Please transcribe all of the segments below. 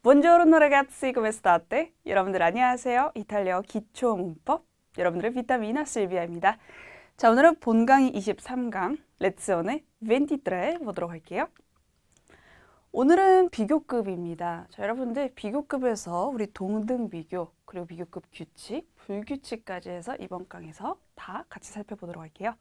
Buongiorno ragazzi, come state? 여러분들 안녕하세요. 이탈리아 기초 문법 여러분들의 비타미나 실비아입니다. 자, 오늘은 본강의 23강 레츠온의 23 보도록 할게요. 오늘은 비교급입니다. 자, 여러분들 비교급에서 우리 동등 비교, 그리고 비교급 규칙, 불규칙까지 해서 이번 강에서 다 같이 살펴보도록 할게요.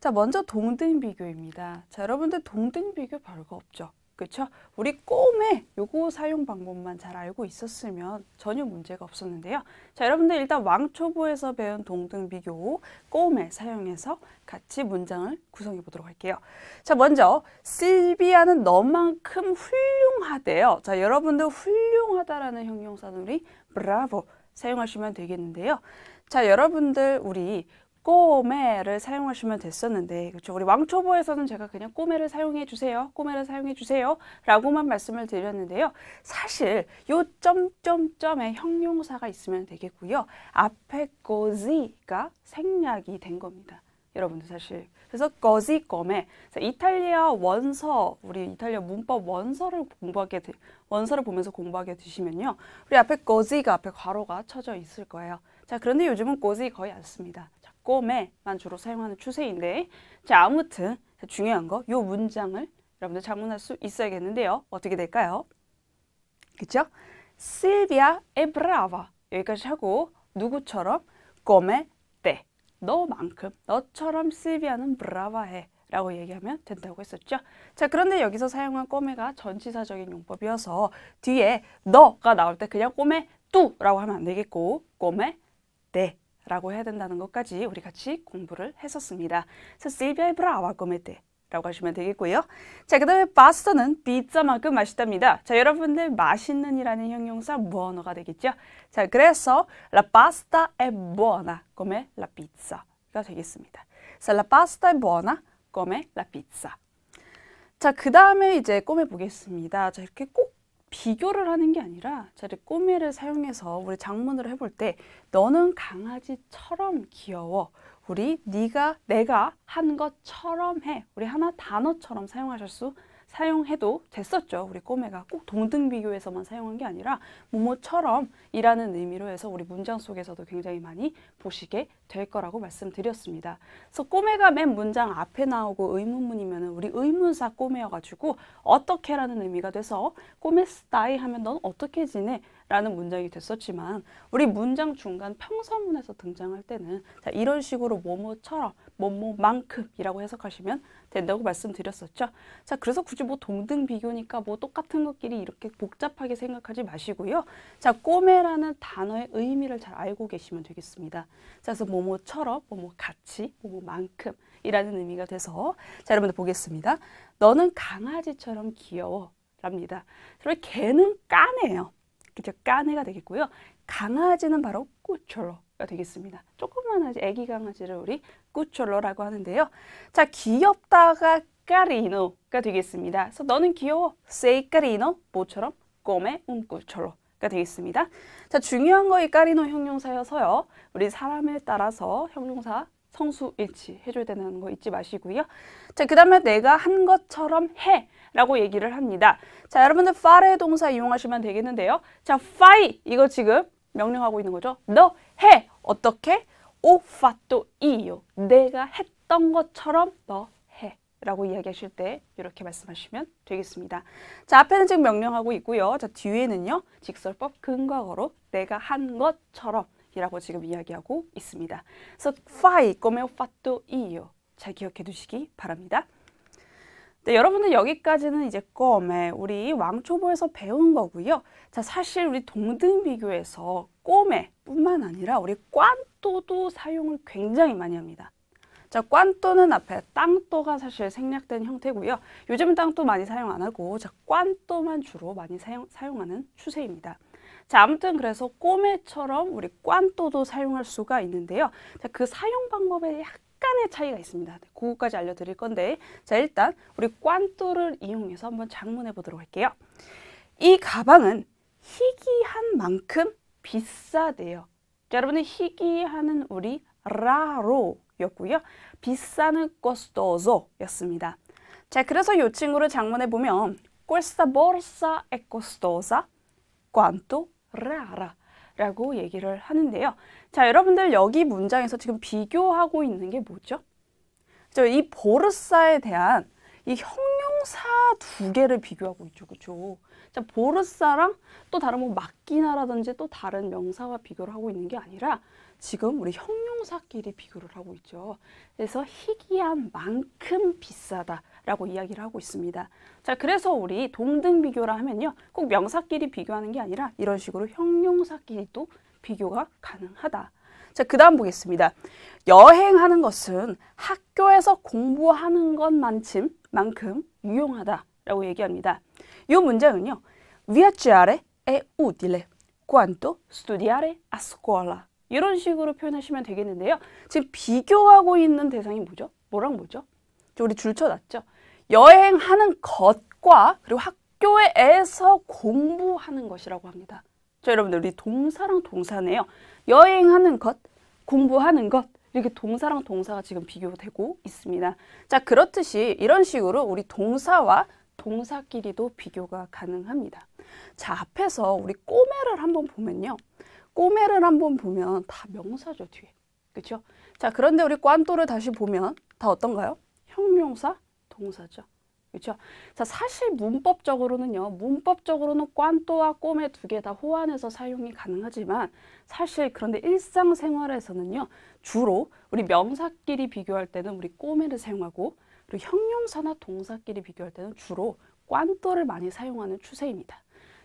자, 먼저 동등 비교입니다. 자, 여러분들 동등 비교 별거 없죠. 그렇죠? 우리 꼼에 요거 사용 방법만 잘 알고 있었으면 전혀 문제가 없었는데요. 자, 여러분들 일단 왕초보에서 배운 동등 비교 꼼에 사용해서 같이 문장을 구성해 보도록 할게요. 자, 먼저 실비아는 너만큼 훌륭하대요. 자, 여러분들 훌륭하다라는 형용사는 우리 브라보 사용하시면 되겠는데요. 자, 여러분들 우리 꼬메를 사용하시면 됐었는데 그렇죠. 우리 왕초보에서는 제가 그냥 꼬메를 사용해 주세요 꼬메를 사용해 주세요 라고만 말씀을 드렸는데요. 사실 요 점점점에 형용사가 있으면 되겠고요. 앞에 꼬지가 생략이 된 겁니다. 여러분들 사실. 그래서 거지 껌에 이탈리아 원서 우리 이탈리아 문법 원서를 공부하게 원서를 보면서 공부하게 되시면요. 우리 앞에 거지가 앞에 괄호가 쳐져 있을 거예요. 자 그런데 요즘은 거지 거의 안 씁니다 꼬매만 주로 사용하는 추세인데 자 아무튼 중요한 거 요 문장을 여러분들 작문할 수 있어야겠는데요. 어떻게 될까요? 그쵸? 실비아 에 브라바 여기까지 하고 누구처럼 꼬매 때 너만큼 너처럼 실비아는 브라바해 라고 얘기하면 된다고 했었죠. 자 그런데 여기서 사용한 꼬매가 전치사적인 용법이어서 뒤에 너가 나올 때 그냥 꼬매 뚜라고 하면 안 되겠고 꼬매 때 라고 해야 된다는 것까지 우리 같이 공부를 했었습니다. 그래서 실비아의 브라와 꼬메테 라고 하시면 되겠고요. 자, 그 다음에 파스타는 피자만큼 맛있답니다. 자, 여러분들 맛있는 이라는 형용사 buono가 되겠죠. 자, 그래서 la pasta è come la pizza가 되겠습니다. 그래서 la pasta è buona. 자, 그 다음에 이제 꼬매 보겠습니다. 자, 이렇게 꼭 비교를 하는 게 아니라 자리 꼬매를 사용해서 우리 장문을 해볼 때 너는 강아지처럼 귀여워. 우리 네가 내가 한 것처럼 해. 우리 하나 단어처럼 사용하실 수 사용해도 됐었죠. 우리 꼬매가 꼭 동등 비교에서만 사용한 게 아니라 모모처럼 이라는 의미로 해서 우리 문장 속에서도 굉장히 많이 보시게 될 거라고 말씀드렸습니다. 그래서 꼬매가 맨 문장 앞에 나오고 의문문이면 우리 의문사 꼬매여가지고 어떻게라는 의미가 돼서 꼬매 스타이 하면 넌 어떻게 지내? 라는 문장이 됐었지만 우리 문장 중간 평서문에서 등장할 때는 자, 이런 식으로 뭐뭐처럼 뭐뭐만큼이라고 해석하시면 된다고 말씀드렸었죠. 자, 그래서 굳이 뭐 동등 비교니까 뭐 똑같은 것끼리 이렇게 복잡하게 생각하지 마시고요. 자, 꼬매라는 단어의 의미를 잘 알고 계시면 되겠습니다. 자, 그래서 뭐뭐처럼, 뭐뭐 같이, 뭐뭐만큼 이라는 의미가 돼서 자, 여러분들 보겠습니다. 너는 강아지처럼 귀여워 랍니다. 그럼 개는 까네요. 그죠? 까네가 되겠고요. 강아지는 바로 꾸촐로가 되겠습니다. 조그만 아기 강아지를 우리 꾸촐로라고 하는데요. 자, 귀엽다가 까리노가 되겠습니다. 그래서 너는 귀여워. sei carino, 뭐처럼 come un cucciolo가 되겠습니다. 자, 중요한 거 이 까리노 형용사여서요. 우리 사람에 따라서 형용사 성수 일치 해줘야 되는 거 잊지 마시고요. 자, 그 다음에 내가 한 것처럼 해 라고 얘기를 합니다. 자, 여러분들 파레 동사 이용하시면 되겠는데요. 자, 파이 이거 지금 명령하고 있는 거죠. 너 해. 어떻게? 오 파토 이요. 내가 했던 것처럼 너 해. 라고 이야기하실 때 이렇게 말씀하시면 되겠습니다. 자, 앞에는 지금 명령하고 있고요. 자, 뒤에는요. 직설법 근과거로 내가 한 것처럼 이라고 지금 이야기하고 있습니다. 그래서 fai come ho fatto io. 잘 기억해 두시기 바랍니다. 네, 여러분들 여기까지는 이제 껌에 우리 왕초보에서 배운 거고요. 자, 사실 우리 동등 비교에서 껌에 뿐만 아니라 우리 꽌또도 사용을 굉장히 많이 합니다. 자, 꽌또는 앞에 땅또가 사실 생략된 형태고요. 요즘은 땅또 많이 사용 안 하고 자, 꽌또만 주로 많이 사용, 사용하는 추세입니다. 자, 아무튼 그래서 꼬매처럼 우리 꽌또도 사용할 수가 있는데요. 자, 그 사용 방법에 약 간의 차이가 있습니다. 네, 그거까지 알려드릴 건데 자 일단 우리 꽌또를 이용해서 한번 작문해 보도록 할게요. 이 가방은 희귀한 만큼 비싸대요. 자, 여러분의 희귀하는 우리 라로였고요. 비싸는 costoso 였습니다. 자, 그래서 이 친구를 작문해 보면 questa borsa è costosa cuánto rara 라고 얘기를 하는데요. 자, 여러분들 여기 문장에서 지금 비교하고 있는 게 뭐죠? 이 보르사에 대한 이 형용사 두 개를 비교하고 있죠. 그렇죠? 자, 보르사랑 또 다른 뭐 마키나라든지 또 다른 명사와 비교를 하고 있는 게 아니라 지금 우리 형용사끼리 비교를 하고 있죠. 그래서 희귀한 만큼 비싸다 라고 이야기를 하고 있습니다. 자, 그래서 우리 동등 비교라 하면요. 꼭 명사끼리 비교하는 게 아니라 이런 식으로 형용사끼리도 비교가 가능하다. 자, 그 다음 보겠습니다. 여행하는 것은 학교에서 공부하는 것만큼 만큼 유용하다 라고 얘기합니다. 이 문장은요. Viaggiare è utile quanto studiare a scuola. 이런 식으로 표현하시면 되겠는데요. 지금 비교하고 있는 대상이 뭐죠? 뭐랑 뭐죠? 우리 줄쳐놨죠. 여행하는 것과 그리고 학교에서 공부하는 것이라고 합니다. 자, 여러분들 우리 동사랑 동사네요. 여행하는 것, 공부하는 것 이렇게 동사랑 동사가 지금 비교되고 있습니다. 자, 그렇듯이 이런 식으로 우리 동사와 동사끼리도 비교가 가능합니다. 자, 앞에서 우리 꼬매를 한번 보면요. 꼬매를 한번 보면 다 명사죠, 뒤에. 그렇죠? 자, 그런데 우리 꽌또를 다시 보면 다 어떤가요? 형용사, 동사죠. 그렇죠? 자, 사실 문법적으로는요. 문법적으로는 꽌또와 꼬매 두개 다 호환해서 사용이 가능하지만 사실 그런데 일상생활에서는요. 주로 우리 명사끼리 비교할 때는 우리 꼬매를 사용하고 그리고 형용사나 동사끼리 비교할 때는 주로 꽌또를 많이 사용하는 추세입니다.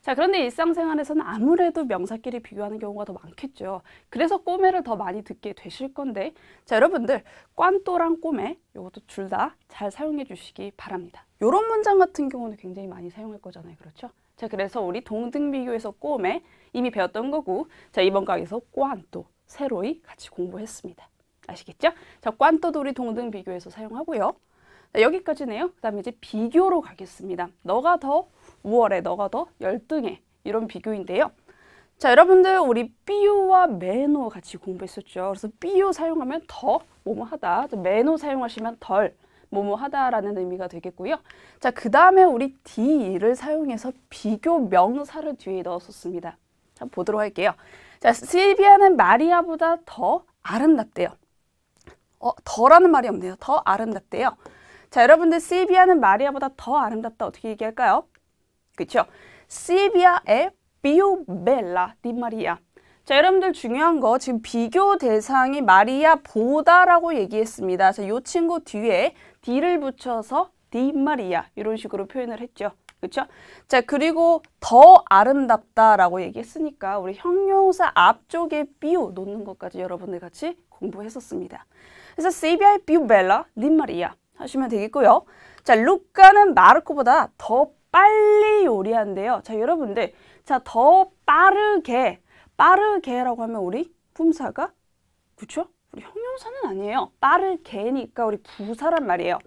자, 그런데 일상생활에서는 아무래도 명사끼리 비교하는 경우가 더 많겠죠. 그래서 꼬매를 더 많이 듣게 되실 건데, 자, 여러분들, 꽌또랑 꼬매, 이것도 둘 다 잘 사용해 주시기 바랍니다. 이런 문장 같은 경우는 굉장히 많이 사용할 거잖아요. 그렇죠? 자, 그래서 우리 동등 비교에서 꼬매 이미 배웠던 거고, 자, 이번 강에서 꽌또 새로이 같이 공부했습니다. 아시겠죠? 자, 꽌또도 우리 동등 비교에서 사용하고요. 자, 여기까지네요. 그 다음에 이제 비교로 가겠습니다. 너가 더 5월에 너가 더 열등해 이런 비교인데요. 자 여러분들 우리 삐요와 매노 같이 공부했었죠. 그래서 삐요 사용하면 더 뭐뭐하다. 매노 사용하시면 덜 뭐뭐하다라는 의미가 되겠고요. 자, 그 다음에 우리 D를 사용해서 비교 명사를 뒤에 넣었었습니다. 자, 보도록 할게요. 자, 실비아는 마리아보다 더 아름답대요. 어, 더라는 말이 없네요. 더 아름답대요. 자, 여러분들 실비아는 마리아보다 더 아름답다 어떻게 얘기할까요? 그쵸? 시비아의 비오벨라 디 마리아. 자, 여러분들 중요한 거 지금 비교 대상이 마리아보다라고 얘기했습니다. 자, 요 친구 뒤에 디를 붙여서 디 마리아 이런 식으로 표현을 했죠. 그렇죠? 자, 그리고 더 아름답다라고 얘기했으니까 우리 형용사 앞쪽에 비오 놓는 것까지 여러분들 같이 공부했었습니다. 그래서 세비아의 비오벨라 디 마리아 하시면 되겠고요. 자, 루카는 마르코보다 더 빨리 요리한대요. 자, 여러분들. 자, 더 빠르게. 빠르게라고 하면 우리 품사가 그쵸? 우리 형용사는 아니에요. 빠르게니까 우리 부사란 말이에요.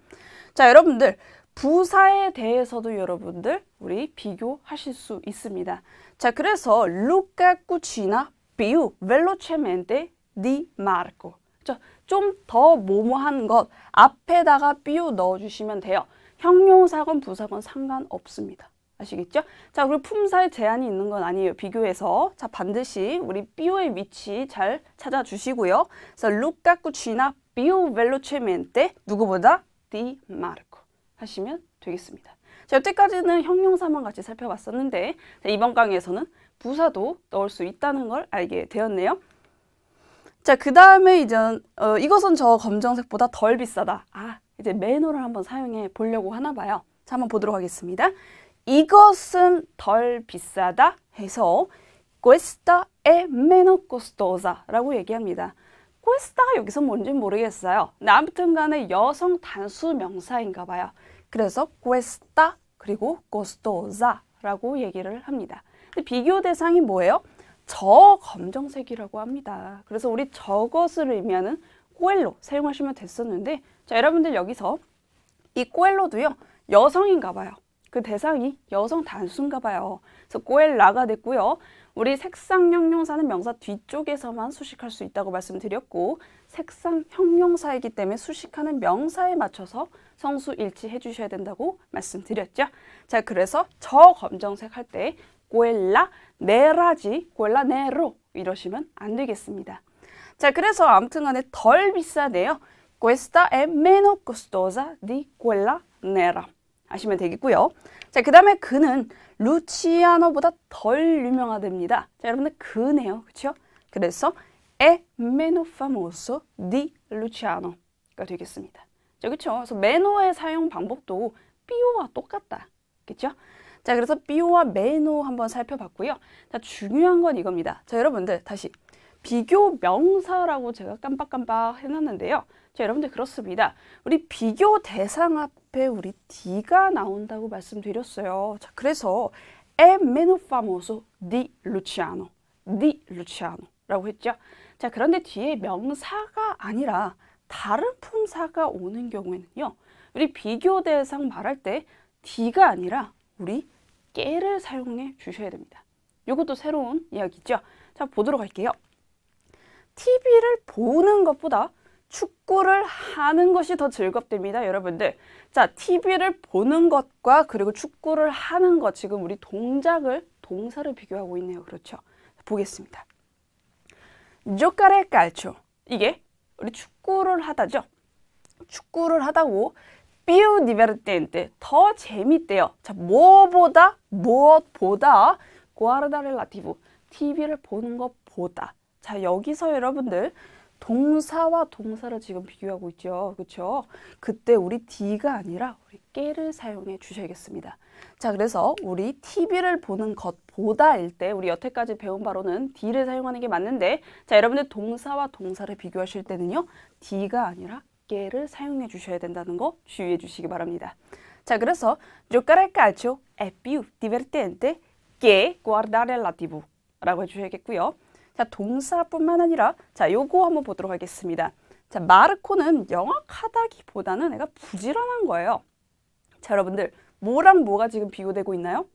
자, 여러분들. 부사에 대해서도 여러분들 우리 비교하실 수 있습니다. 자, 그래서 Luca cucina più velocemente di Marco. 좀더 뭐뭐한 것 앞에다가 più 넣어주시면 돼요. 형용사건 부사건 상관없습니다. 아시겠죠? 자, 그리고 품사에 제한이 있는 건 아니에요. 비교해서. 자, 반드시 우리 비오의 위치 잘 찾아주시고요. 그래서 Luca cucina più velocemente 누구보다 di Marco 하시면 되겠습니다. 자, 여태까지는 형용사만 같이 살펴봤었는데 자, 이번 강의에서는 부사도 넣을 수 있다는 걸 알게 되었네요. 자, 그 다음에 이제 어, 이것은 저 검정색보다 덜 비싸다. 아, 이제 매너를 한번 사용해 보려고 하나 봐요. 자, 한번 보도록 하겠습니다. 이것은 덜 비싸다 해서 questa è meno costosa 라고 얘기합니다. questa가 여기서 뭔지 모르겠어요. 근데 아무튼 간에 여성 단수 명사인가 봐요. 그래서 questa 그리고 costosa 라고 얘기를 합니다. 근데 비교 대상이 뭐예요? 저 검정색이라고 합니다. 그래서 우리 저것을 의미하는 꼬엘로 사용하시면 됐었는데 자 여러분들 여기서 이 꼬엘로도요 여성인가 봐요. 그 대상이 여성 단수인가 봐요. 그래서 꼬엘라가 됐고요. 우리 색상 형용사는 명사 뒤쪽에서만 수식할 수 있다고 말씀드렸고 색상 형용사이기 때문에 수식하는 명사에 맞춰서 성수 일치해 주셔야 된다고 말씀드렸죠. 자, 그래서 저 검정색 할때 quella nera지, quella nero 이러시면 안 되겠습니다. 자, 그래서 아무튼 간에 덜 비싸대요. Questa è meno costosa di quella nera. 아시면 되겠고요. 자, 그 다음에 그는 루치아노보다 덜 유명하답니다. 자, 여러분들 그네요. 그렇죠? 그래서 è meno famoso di Luciano가 되겠습니다. 자, 그렇죠? 그래서 메노의 사용 방법도 삐오와 똑같다. 그렇죠? 자, 그래서 삐오와 메노 한번 살펴봤고요. 자, 중요한 건 이겁니다. 자, 여러분들 다시 비교 명사라고 제가 깜빡깜빡 해놨는데요. 자, 여러분들 그렇습니다. 우리 비교 대상 앞에 우리 D가 나온다고 말씀드렸어요. 자, 그래서 è meno famoso di Luciano, di Luciano라고 했죠. 자, 그런데 뒤에 명사가 아니라 다른 품사가 오는 경우에는요. 우리 비교 대상 말할 때 D가 아니라 우리 깨를 사용해 주셔야 됩니다. 이것도 새로운 이야기죠. 자, 보도록 할게요. TV를 보는 것보다 축구를 하는 것이 더 즐겁답니다, 여러분들. 자, TV를 보는 것과 그리고 축구를 하는 것, 지금 우리 동작을, 동사를 비교하고 있네요. 그렇죠? 보겠습니다. giocare calcio. 이게 우리 축구를 하다죠. 축구를 하다고 più divertente, 더 재밌대요. 자, 뭐보다, 무엇보다 la TV, TV를 보는 것보다. 자, 여기서 여러분들 동사와 동사를 지금 비교하고 있죠. 그렇죠? 그때 우리 D가 아니라 우리 깨를 사용해 주셔야겠습니다. 자, 그래서 우리 TV를 보는 것보다일 때 우리 여태까지 배운 바로는 D를 사용하는 게 맞는데 자, 여러분들 동사와 동사를 비교하실 때는요. D가 아니라 깨를 사용해 주셔야 된다는 거 주의해 주시기 바랍니다. 자, 그래서 giocare a calcio è più divertente che guardare la TV 라고 해주셔야겠고요. 자, 동사뿐만 아니라 자, 요거 한번 보도록 하겠습니다. 자, 마르코는 영악하다기보다는 애가 부지런한 거예요. 자, 여러분들 뭐랑 뭐가 지금 비교되고 있나요?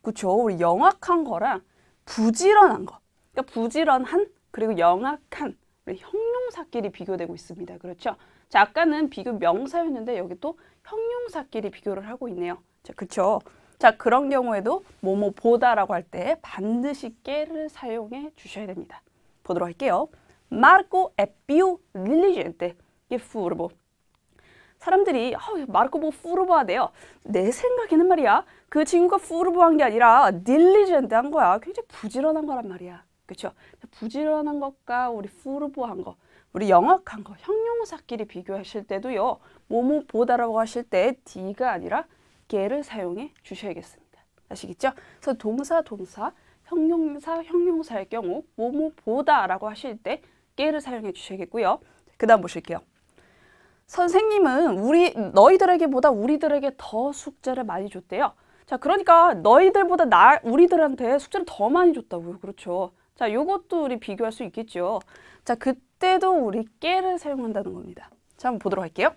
그쵸? 우리 영악한 거랑 부지런한 거. 그러니까 부지런한 그리고 영악한 우리 형용사끼리 비교되고 있습니다. 그렇죠? 자, 아까는 비교 명사였는데 여기 또 형용사끼리 비교를 하고 있네요. 자, 그쵸? 자, 그런 경우에도 뭐뭐 보다라고 할 때 반드시 깨를 사용해 주셔야 됩니다. 보도록 할게요. Marco è più diligente che furbo. 사람들이 어, 마르코 뭐 푸르보하대요. 내 생각에는 말이야. 그 친구가 푸르보한 게 아니라 딜리젠트한 거야. 굉장히 부지런한 거란 말이야. 그렇죠? 부지런한 것과 우리 푸르보한 거, 우리 영악한 거, 형용사끼리 비교하실 때도요. 뭐뭐 보다라고 하실 때 D가 아니라 개를 사용해 주셔야겠습니다. 아시겠죠? 그래서 동사, 동사, 형용사, 형용사의 경우 뭐뭐 보다 라고 하실 때 깨를 사용해 주셔야겠고요. 그 다음 보실게요. 선생님은 우리 너희들에게보다 우리들에게 더 숙제를 많이 줬대요. 자, 그러니까 너희들보다 나 우리들한테 숙제를 더 많이 줬다고요. 그렇죠. 자, 요것도 우리 비교할 수 있겠죠. 자, 그때도 우리 깨를 사용한다는 겁니다. 자, 한번 보도록 할게요.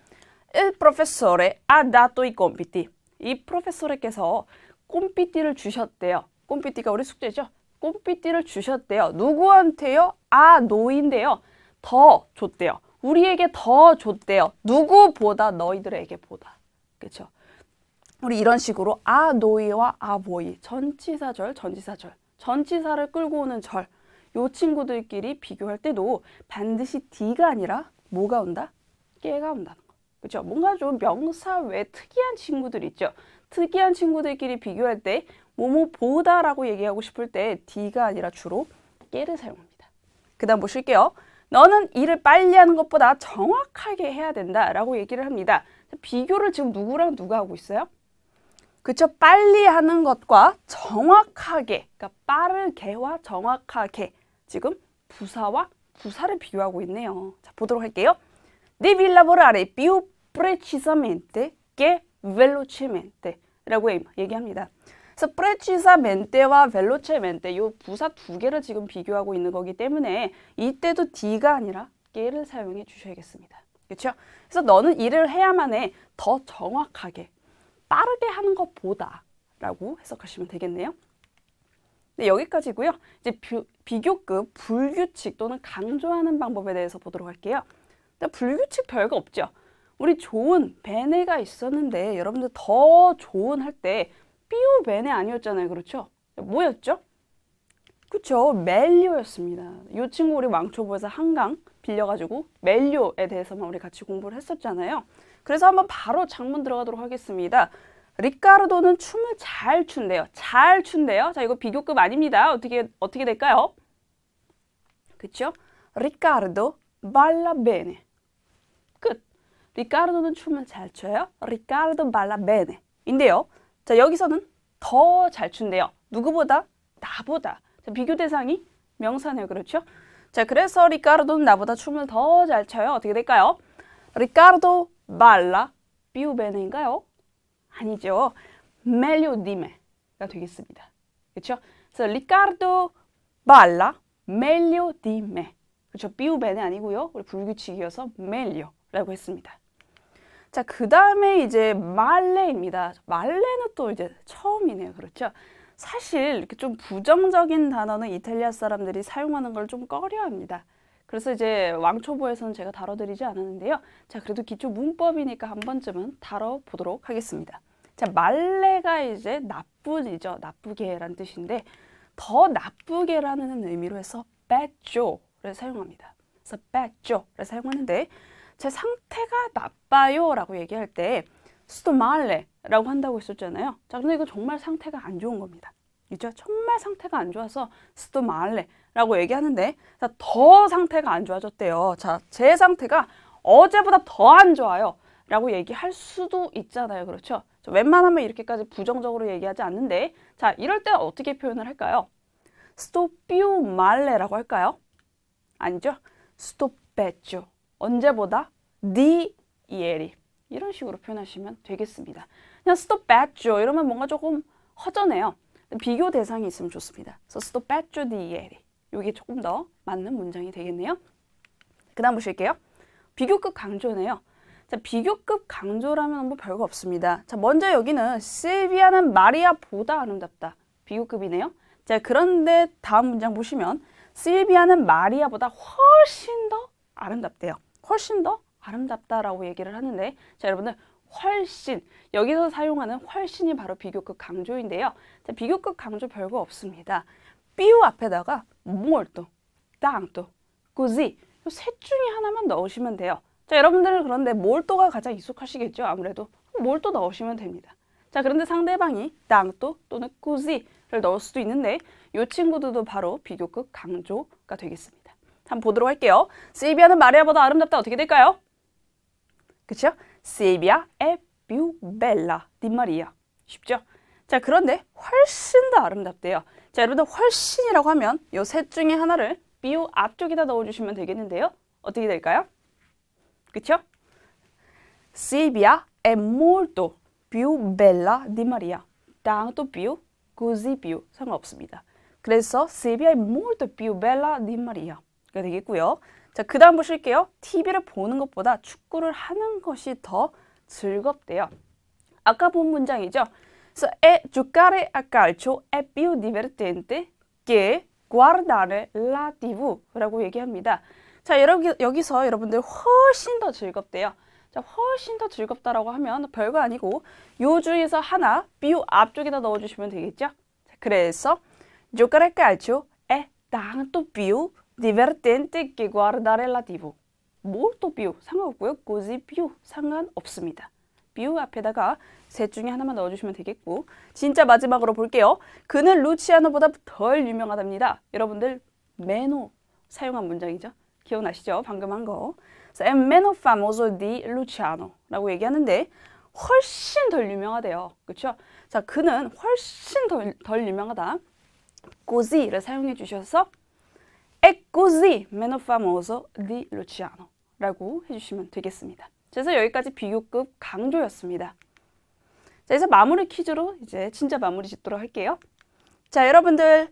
Il professore ha dato i compiti. 이 프로페서레께서 꼼삐띠를 주셨대요. 꼼삐띠가 우리 숙제죠. 꼼삐띠를 주셨대요. 누구한테요? 아, 노인데요. 더 줬대요. 우리에게 더 줬대요. 누구보다 너희들에게 보다. 그렇죠? 우리 이런 식으로 아 노이와 아 보이 전치사절 전치사절 전치사를 끌고 오는 절 요 친구들끼리 비교할 때도 반드시 D가 아니라 뭐가 온다? 깨가 온다는 거. 그렇죠? 뭔가 좀 명사 외 특이한 친구들 있죠. 특이한 친구들끼리 비교할 때 뭐뭐 보다라고 얘기하고 싶을 때 D가 아니라 주로 깨를 사용합니다. 그 다음 보실게요. 너는 일을 빨리 하는 것보다 정확하게 해야 된다라고 얘기를 합니다. 비교를 지금 누구랑 누가 하고 있어요? 그쵸? 빨리 하는 것과 정확하게, 그러니까 빠르게와 정확하게 지금 부사와 부사를 비교하고 있네요. 자, 보도록 할게요. Devi lavorare più precisamente che velocemente 라고 얘기합니다. 그래서 precisamente와 velocemente 이 부사 두 개를 지금 비교하고 있는 거기 때문에 이때도 D가 아니라 깨를 사용해 주셔야겠습니다. 그렇죠? 그래서 너는 일을 해야만 해. 더 정확하게, 빠르게 하는 것보다 라고 해석하시면 되겠네요. 네, 여기까지고요. 이제 비, 비교급 불규칙 또는 강조하는 방법에 대해서 보도록 할게요. 불규칙 별거 없죠. 우리 좋은 베네가 있었는데 여러분들 더 좋은 할 때 삐우 베네 아니었잖아요. 그렇죠? 뭐였죠? 그쵸 멜리오였습니다. 이 친구 우리 왕초보에서 한강 빌려가지고 멜리오에 대해서만 우리 같이 공부를 했었잖아요. 그래서 한번 바로 장문 들어가도록 하겠습니다. 리카르도는 춤을 잘 춘대요. 잘 춘대요. 자, 이거 비교급 아닙니다. 어떻게 어떻게 될까요? 그쵸? 리카르도 발라 베네. 끝. 리카르도는 춤을 잘 춰요. 리카르도 발라 베네. 인데요. 자, 여기서는 더 잘 춘대요. 누구보다? 나보다. 자, 비교 대상이 명사네요. 그렇죠? 자, 그래서 리카르도는 나보다 춤을 더 잘 춰요. 어떻게 될까요? 리카르도 발라 비우베네인가요? 아니죠. 멜리오디메가 되겠습니다. 그렇죠? 그래서 리카르도 발라 멜리오디메. 그렇죠? 비우베네 아니고요. 우리 불규칙이어서 멜리오라고 했습니다. 자, 그 다음에 이제 말레입니다. 말레는 또 이제 처음이네요. 그렇죠? 사실 이렇게 좀 부정적인 단어는 이탈리아 사람들이 사용하는 걸 좀 꺼려합니다. 그래서 이제 왕초보에서는 제가 다뤄드리지 않았는데요. 자, 그래도 기초 문법이니까 한 번쯤은 다뤄보도록 하겠습니다. 자, 말레가 이제 나쁘이죠. 나쁘게란 뜻인데 더 나쁘게라는 의미로 해서 bad조를 사용합니다. 그래서 bad조를 사용하는데 제 상태가 나빠요 라고 얘기할 때 스토말레 라고 한다고 했었잖아요. 자, 근데 이거 정말 상태가 안 좋은 겁니다. 있죠? 정말 상태가 안 좋아서 스토말레 라고 얘기하는데 자, 더 상태가 안 좋아졌대요. 자, 제 상태가 어제보다 더 안 좋아요. 라고 얘기할 수도 있잖아요. 그렇죠? 웬만하면 이렇게까지 부정적으로 얘기하지 않는데 자, 이럴 때 어떻게 표현을 할까요? 스토피우 말레라고 할까요? 아니죠? 스토페죠. 언제보다 디 이에리 이런 식으로 표현하시면 되겠습니다. 그냥 스토페죠 이러면 뭔가 조금 허전해요. 비교 대상이 있으면 좋습니다. 그래서 스토페죠 디 이에리 이게 조금 더 맞는 문장이 되겠네요. 그 다음 보실게요. 비교급 강조네요. 자, 비교급 강조라면 뭐 별거 없습니다. 자, 먼저 여기는 실비아는 마리아보다 아름답다. 비교급이네요. 자, 그런데 다음 문장 보시면 실비아는 마리아보다 훨씬 더 아름답대요. 훨씬 더 아름답다라고 얘기를 하는데 자, 여러분들 훨씬 여기서 사용하는 훨씬이 바로 비교급 강조인데요. 자, 비교급 강조 별거 없습니다. 삐우 앞에다가 molto, tanto, così 셋 중에 하나만 넣으시면 돼요. 자, 여러분들은 그런데 몰또가 가장 익숙하시겠죠? 아무래도 몰또 넣으시면 됩니다. 자, 그런데 상대방이 땅또 또는 꾸지를 넣을 수도 있는데 이 친구들도 바로 비교급 강조가 되겠습니다. 한번 보도록 할게요. 실비아는 마리아보다 아름답다 어떻게 될까요? 그쵸? 실비아 è più bella di Maria. 쉽죠? 자, 그런데 훨씬 더 아름답대요. 자, 여러분들 훨씬이라고 하면 이셋 중에 하나를 비우 앞쪽에다 넣어주시면 되겠는데요. 어떻게 될까요? 그쵸? Silvia è molto più bella di Maria. tanto più 상관없습니다. 그래서 Silvia è molto più bella di Maria가 되겠고요. 자, 그 다음 보실게요. TV를 보는 것보다 축구를 하는 것이 더 즐겁대요. 아까 본 문장이죠. So, è giocare a calcio è più divertente che guardare la TV라고 얘기합니다. 자, 여러분 여기서 여러분들 훨씬 더 즐겁대요. 자, 훨씬 더 즐겁다라고 하면 별거 아니고 요 중에서 하나 비유 앞쪽에다 넣어주시면 되겠죠? 자, 그래서 giocare a calcio è tanto più divertente che guardare la TV. molto più 상관없고요. così più 상관없습니다. 비유 앞에다가 셋 중에 하나만 넣어주시면 되겠고 진짜 마지막으로 볼게요. 그는 루치아노보다 덜 유명하답니다. 여러분들 메노 사용한 문장이죠. 기억나시죠? 방금 한 거. è meno famoso di Luciano라고 얘기하는데 훨씬 덜 유명하대요. 그렇죠? 자, 그는 훨씬 덜, 덜 유명하다. così를 사용해 주셔서 è così meno famoso di Luciano라고 해주시면 되겠습니다. 그래서 여기까지 비교급 강조였습니다. 자, 이제 마무리 퀴즈로 이제 진짜 마무리 짓도록 할게요. 자, 여러분들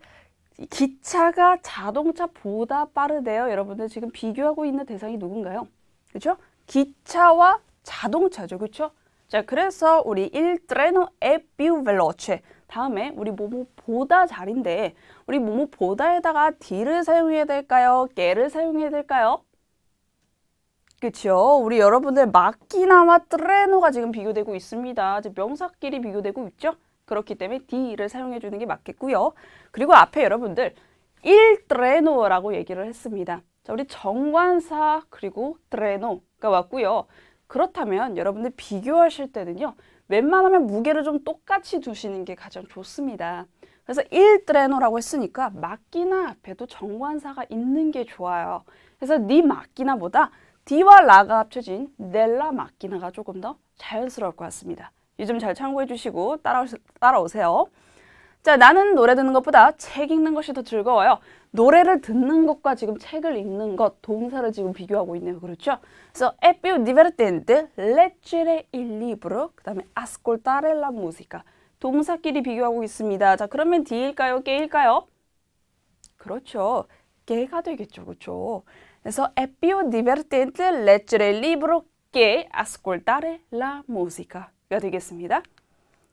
기차가 자동차보다 빠르대요. 여러분들 지금 비교하고 있는 대상이 누군가요? 그렇죠? 기차와 자동차죠. 그렇죠? 자, 그래서 우리 il treno è più veloce. 다음에 우리 뭐뭐보다 잘인데 우리 뭐뭐 보다에다가 d를 사용해야 될까요? 깨를 사용해야 될까요? 그렇죠. 우리 여러분들 마키나와 트레노가 지금 비교되고 있습니다. 명사끼리 비교되고 있죠? 그렇기 때문에 D를 사용해 주는 게 맞겠고요. 그리고 앞에 여러분들 il treno라고 얘기를 했습니다. 자, 우리 정관사 그리고 treno가 왔고요. 그렇다면 여러분들 비교하실 때는요. 웬만하면 무게를 좀 똑같이 두시는 게 가장 좋습니다. 그래서 treno라고 했으니까 마끼나 앞에도 정관사가 있는 게 좋아요. 그래서 니 마끼나보다 D와 라가 합쳐진 넬라 마끼나가 조금 더 자연스러울 것 같습니다. 이 점 잘 참고해 주시고 따라오, 따라오세요. 자, 나는 노래 듣는 것보다 책 읽는 것이 더 즐거워요. 노래를 듣는 것과 지금 책을 읽는 것, 동사를 지금 비교하고 있네요. 그렇죠? 그래서 è più divertente leggere il libro, 그 다음에 ascoltare la musica. 동사끼리 비교하고 있습니다. 자, 그러면 D일까요? 깨일까요? 그렇죠. 깨가 되겠죠. 그렇죠? 그래서 è più divertente leggere il libro che ascoltare la musica가 되겠습니다.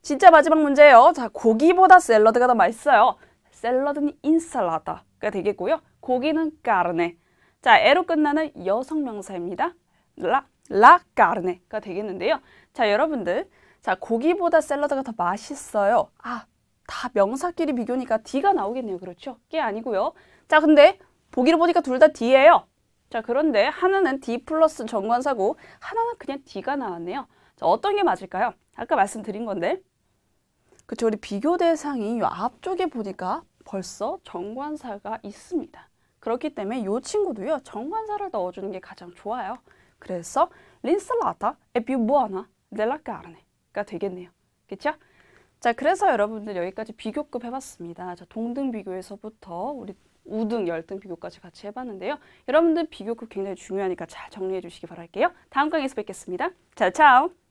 진짜 마지막 문제예요. 자, 고기보다 샐러드가 더 맛있어요. 샐러드는 인살라다가 되겠고요. 고기는 까르네. 자, 에로 끝나는 여성 명사입니다. 라, 라 까르네가 되겠는데요. 자, 여러분들. 자, 고기보다 샐러드가 더 맛있어요. 아, 다 명사끼리 비교니까 D가 나오겠네요. 그렇죠? 게 아니고요. 자, 근데 보기를 보니까 둘 다 D예요. 자, 그런데 하나는 D 플러스 정관사고 하나는 그냥 D가 나왔네요. 자, 어떤 게 맞을까요? 아까 말씀드린 건데. 그쵸, 우리 비교 대상이 이 앞쪽에 보니까 벌써 정관사가 있습니다. 그렇기 때문에 이 친구도요, 정관사를 넣어주는 게 가장 좋아요. 그래서 린슬라타 e più buona della 가 되겠네요. 그쵸? 자, 그래서 여러분들 여기까지 비교급 해봤습니다. 자, 동등 비교에서부터 우리 우등, 열등 비교까지 같이 해봤는데요. 여러분들 비교급 굉장히 중요하니까 잘 정리해 주시기 바랄게요. 다음 강의에서 뵙겠습니다. 자, 차오!